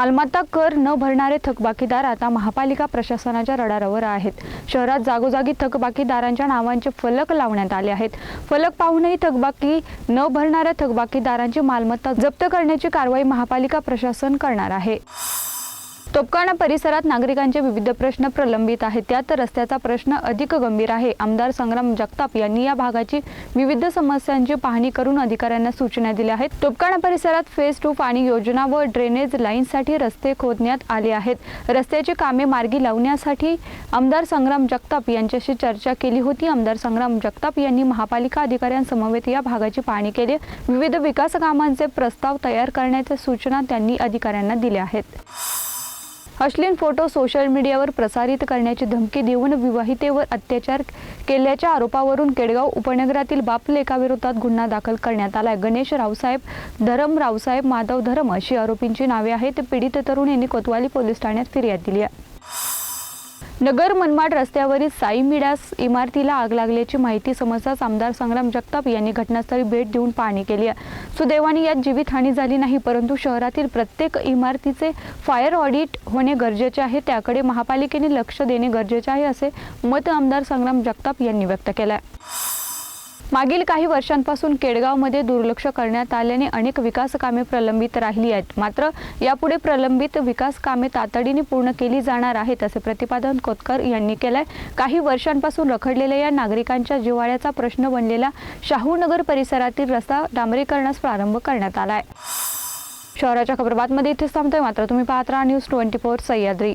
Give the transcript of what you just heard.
मालमत्ता कर न भरणारे थकबाकीदार आता महापालिका प्रशासनाच्या रडारावर आहेत. शहरात जागोजागी थकबाकीदारांच्या नावांचे फलक लावण्यात आले आहेत. फलक पाहूनही थकबाकी न भरणाऱ्या थकबाकीदारांची मालमत्ता जप्त करण्याची कारवाई महापालिका प्रशासन करणार आहे. तोपकाणा परिसरात नागरिकांचे विविध प्रश्न प्रलंबित आहेत. त्यात रस्त्याचा प्रश्न अधिक गंभीर आहे. आमदार संग्राम जगताप यांनी या भागाची विविध समस्यांची पाहणी करून अधिकाऱ्यांना सूचना दिल्या आहेत. तोपकाणा परिसरात फेज टू पाणी योजना व ड्रेनेज लाईनसाठी रस्ते खोदण्यात आले आहेत. रस्त्याची कामे मार्गी लावण्यासाठी आमदार संग्राम जगताप यांच्याशी चर्चा केली होती. आमदार संग्राम जगताप यांनी महापालिका अधिकाऱ्यांसमवेत या भागाची पाहणी केली. विविध विकास कामांचे प्रस्ताव तयार करण्याच्या सूचना त्यांनी अधिकाऱ्यांना दिल्या आहेत. अश्लील फोटो सोशल मीडियावर प्रसारित करण्याची धमकी देऊन विवाहितेवर अत्याचार केल्याच्या आरोपावरून केडगाव उपनगरातील बाप लेखाविरोधात गुन्हा दाखल करण्यात आलाय. गणेश रावसाहेब धरम रावसाहेब माधव धरम अशी आरोपींची नावे आहेत. पीडित तरुण यांनी कोतवाली पोलीस ठाण्यात फिर्याद दिली आहे. नगर मनमाड रस्त्यावरील साई मिडास इमारतीला आग लागल्याची माहिती समजताच आमदार संग्राम जगताप यांनी घटनास्थळी भेट देऊन पाहणी केली आहे. सुदैवाने यात जीवितहानी झाली नाही परंतु शहरातील प्रत्येक इमारतीचे फायर ऑडिट होणे गरजेचे आहे. त्याकडे महापालिकेने लक्ष देणे गरजेचे आहे असे मत आमदार संग्राम जगताप यांनी व्यक्त केलं आहे मागील काही वर्षांपासून केडगावमध्ये दुर्लक्ष करण्यात आल्याने अनेक विकास कामे प्रलंबित राहिली आहेत. मात्र यापुढे प्रलंबित विकास कामे तातडीने पूर्ण केली जाणार आहेत असे प्रतिपादन कोतकर यांनी केलंय. काही वर्षांपासून रखडलेल्या या नागरिकांच्या जिव्हाळ्याचा प्रश्न बनलेला शाहूनगर परिसरातील रस्ता डांबरीकरणास प्रारंभ करण्यात आलाय. शहराच्या खबरबातमध्ये इथेच थांबतोय. मात्र तुम्ही पाहत राहा न्यूज ट्वेंटी फोर सह्याद्री.